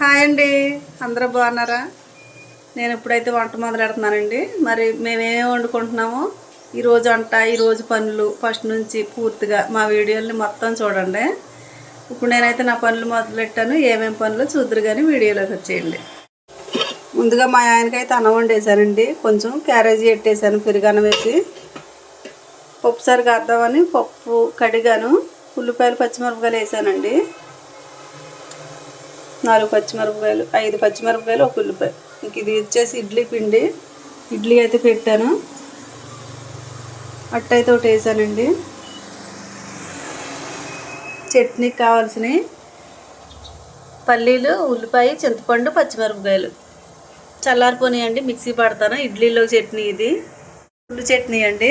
Hi అండి. అందరూ బాగున్నారా? నేను ఇప్పుడైతే వంట మొదలెడుతున్నానండి మరి మేమేమేమి వండుకుంటున్నామో? ఈరోజు వంట ఈరోజు పనులు ఫస్ట్ నుంచి పూర్తిగా మా వీడియోని మొత్తం చూడండి. ఇప్పుడు నేనైతే నా పనులు మొదలెట్టాను. ఏమేమి పనులు చూద్దరు కానీ వీడియోలోకి వచ్చేయండి. ముందుగా మా ఆయనకైతే అన్నం వండేసానండి కొంచెం క్యారేజీ పెట్టేశాను పెరుగన్నం వేసి. పప్పుసారి కాద్దామని పప్పు కడిగాను. ఉల్లిపాయలు పచ్చిమిరపకాయలు వేసానండి. నాలుగు పచ్చిమిరపకాయలు ఐదు పచ్చిమిరపకాయలు ఒక ఉల్లిపాయ. ఇంక ఇది వచ్చేసి ఇడ్లీ పిండి. ఇడ్లీ అయితే పెట్టాను. అట్టయితే ఒకటి వేసానండి. చట్నీకి కావాల్సినవి పల్లీలు ఉల్లిపాయ చింతపండు పచ్చిమిరపకాయలు. చల్లారిపోనియండి మిక్సీ పడతాను. ఇడ్లీలో చట్నీ ఇది. ఉల్లి చట్నీ అండి.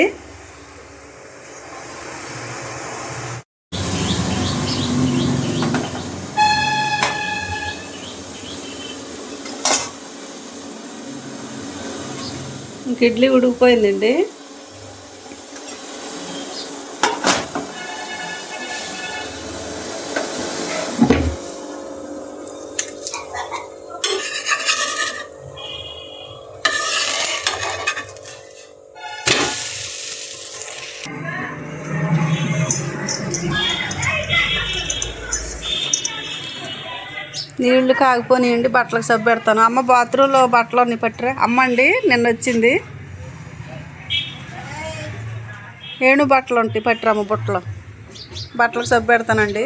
ఇంక ఇడ్లీ ఉడికిపోయిందండి. నీళ్ళు కాగిపోనియండి బట్టలకు సబ్బు పెడతాను. అమ్మ బాత్రూంలో బట్టలు అన్నీ పట్టరా? అమ్మ అండి నిన్న వచ్చింది. ఏణు బట్టలు ఉంటాయి పట్టరమ్మ బుట్టలు? బట్టలకు సబ్బు పెడతానండి.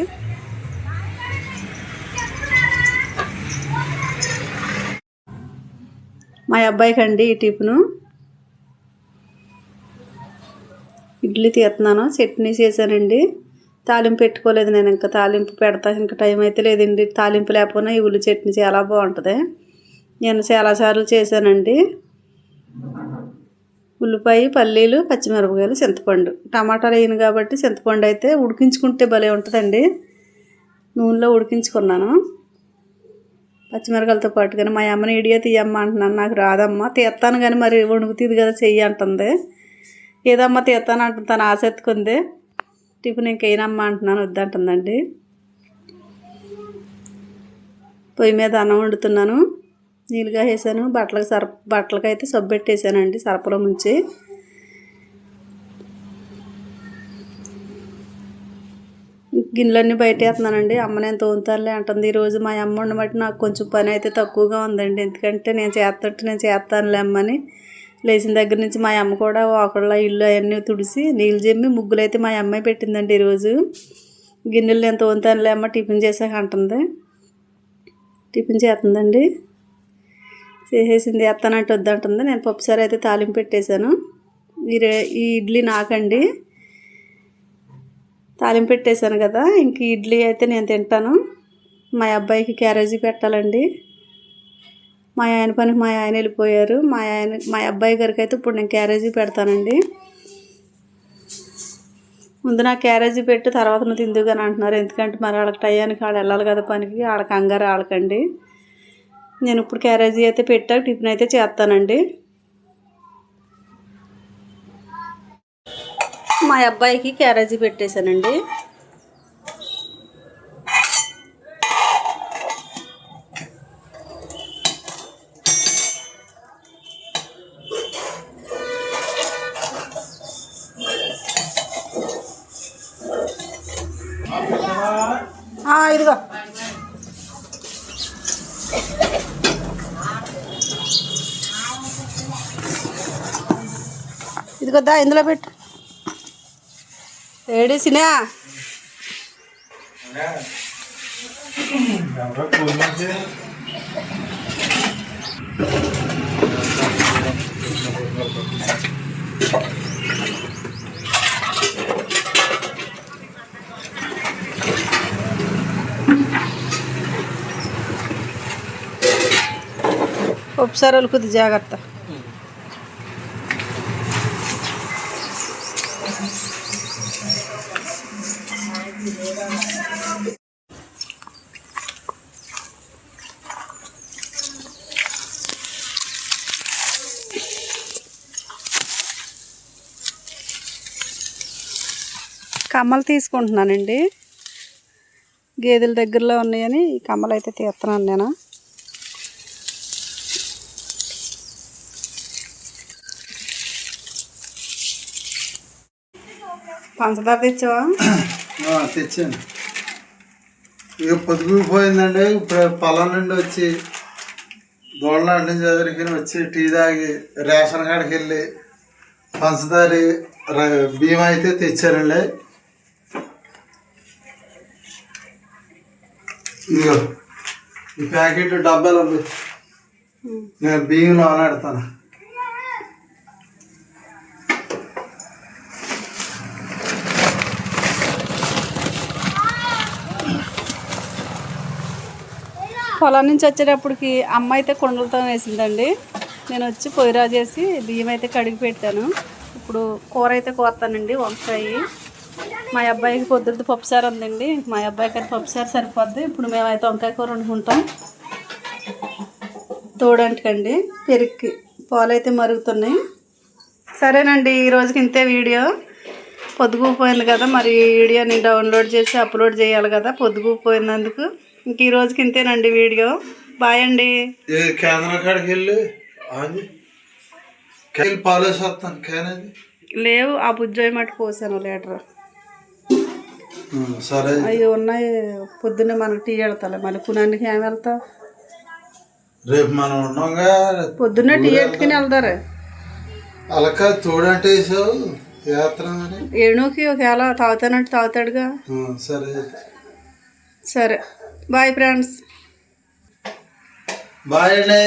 మా అబ్బాయికి అండి ఈ టిఫిను. ఇడ్లీ తీస్తున్నాను చట్నీ చేశానండి. తాలింపు పెట్టుకోలేదు నేను ఇంకా తాలింపు పెడతా ఇంకా టైం అయితే లేదండి. తాలింపు లేకపోయినా ఈ ఉల్లి చట్నీ చాలా బాగుంటుంది. నేను చాలాసార్లు చేశానండి. ఉల్లిపాయ పల్లీలు పచ్చిమిరపకాయలు చింతపండు. టమాటాలు వేయను కాబట్టి చింతపండు అయితే ఉడికించుకుంటే భలే ఉంటుందండి. నూనెలో ఉడికించుకున్నాను. పచ్చిమిరపకాయలతో పాటు కానీ మా అమ్మని ఇడియో తీయమ్మ అంటున్నాను. నాకు రాదమ్మా తీస్తాను కానీ మరి వణుకుతుంది కదా చెయ్యి అంటుంది. ఏదమ్మా తీస్తాను అంటుంది తను ఆశ ఎత్తుకుంది. టిఫిన్ ఇంకేనమ్మా అంటున్నాను వద్దంటుందండి. పొయ్యి మీద అన్నం వండుతున్నాను నీళ్ళుగా వేసాను బట్టలకు సర బట్టలకు అయితే సబ్బు పెట్టేసానండి సరపలో ముంచి. గిన్నెలన్నీ బయట వేస్తున్నానండి అమ్మ నేను తోముతానులే అంటుంది. ఈరోజు మా అమ్మ ఉండబట్టి నాకు కొంచెం పని అయితే తక్కువగా ఉందండి ఎందుకంటే నేను చేస్తుంటే నేను చేస్తానులే అమ్మని. లేచిన దగ్గర నుంచి మా అమ్మ కూడా ఒకళ్ళ ఇల్లు అవన్నీ తుడిసి నీళ్ళు జమ్మి ముగ్గులు అయితే మా అమ్మాయి పెట్టిందండి ఈరోజు. గిన్నెలు నేను వంతానులే అమ్మ టిఫిన్ చేసాక అంటుంది. టిఫిన్ చేస్తుందండి. చేసేసింది ఎత్తానంటే వద్దంటుంది నేను పప్పుసారి అయితే తాలింపు పెట్టేశాను. ఈ ఈ ఇడ్లీ నాకండి. తాలింపు పెట్టేశాను కదా ఇంక ఇడ్లీ అయితే నేను తింటాను. మా అబ్బాయికి క్యారేజీ పెట్టాలండి. మా ఆయన పనికి మా ఆయన వెళ్ళిపోయారు. మా ఆయన మా అబ్బాయి గారికి అయితే ఇప్పుడు నేను క్యారేజీ పెడతానండి. ముందు నా క్యారేజీ పెట్టి తర్వాత నువ్వు తిందుగాని అంటున్నారు. ఎందుకంటే మరి వాళ్ళకి టయానికి వాళ్ళు వెళ్ళాలి కదా పనికి వాళ్ళ కంగారు వాళ్ళకండి. నేను ఇప్పుడు క్యారేజీ అయితే పెట్టా టిఫిన్ అయితే చేస్తానండి. మా అబ్బాయికి క్యారేజీ పెట్టేశానండి. ఇదిగో ఇదిగో ఇందులో పెట్టు. ఏడిసినా Thank you. ఒకసారి కొద్ది జాగ్రత్త. కమ్మలు తీసుకుంటున్నానండి. గేదెల దగ్గరలో ఉన్నాయని కమ్మలు అయితే తీస్తున్నాను నేను. పంచదార తెచ్చావా తెచ్చాను. ఇక పొదుగు పోయిందండి. ఇప్పుడు పొలం నుండి వచ్చి దోళ్ళ నుంచి దగ్గరికి వచ్చి టీ తాగి రేషన్ కాడికి వెళ్ళి పంచదార బియ్యం అయితే తెచ్చారండి ఇదిగో ఈ ప్యాకెట్ డబ్బాలు. నేను బియ్యంలో ఆలాడతాను పొలం నుంచి వచ్చేటప్పటికి అమ్మ అయితే కుండలతో వేసిందండి. నేను వచ్చి పొయ్యిరా చేసి బియ్యం అయితే కడిగి పెట్టాను. ఇప్పుడు కూర అయితే కోస్తానండి వంకాయ. మా అబ్బాయికి పొద్దుటి పప్పుసారు ఉందండి. మా అబ్బాయికి అయితే పప్పుసారు సరిపోద్ది. ఇప్పుడు మేమైతే వంకాయ కూర వండుకుంటాం. తోడంటకండి పెరుక్కి. పాలు అయితే మరుగుతున్నాయి. సరేనండి ఈరోజుకి ఇంతే వీడియో. పొద్దుగుపోయింది కదా మరి వీడియో వీడియోని డౌన్లోడ్ చేసి అప్లోడ్ చేయాలి కదా పొద్దుగుపోయినందుకు ఇంక ఈ రోజుకి ఇంతేనండి వీడియో. బాయ్ అండి. కేంద్రం కాడికి వెళ్ళి. అది వెళ్ళి పాలేసి వస్తాను. కేనది లేవు ఆ బుజ్జోయి మటు పోసాను లీటర్. సరే. అవి ఉన్నాయి. పొద్దున్నే మనకు టీ వెళ్తాలే మళ్ళీ కునానికి ఏం వెళ్తా రేపు మనం ఉన్నాగా. పొద్దున్నే టీ ఎట్టుకుని వెళ్తారే అలక తోడంటే వేసావు? యాత్ర అని? ఏణుకి ఒకవేళ తాగుతానంటే తాగుతాడుగా. సరే. సరే. బాయ్ ఫ్రెండ్స్ బాయ్ అండి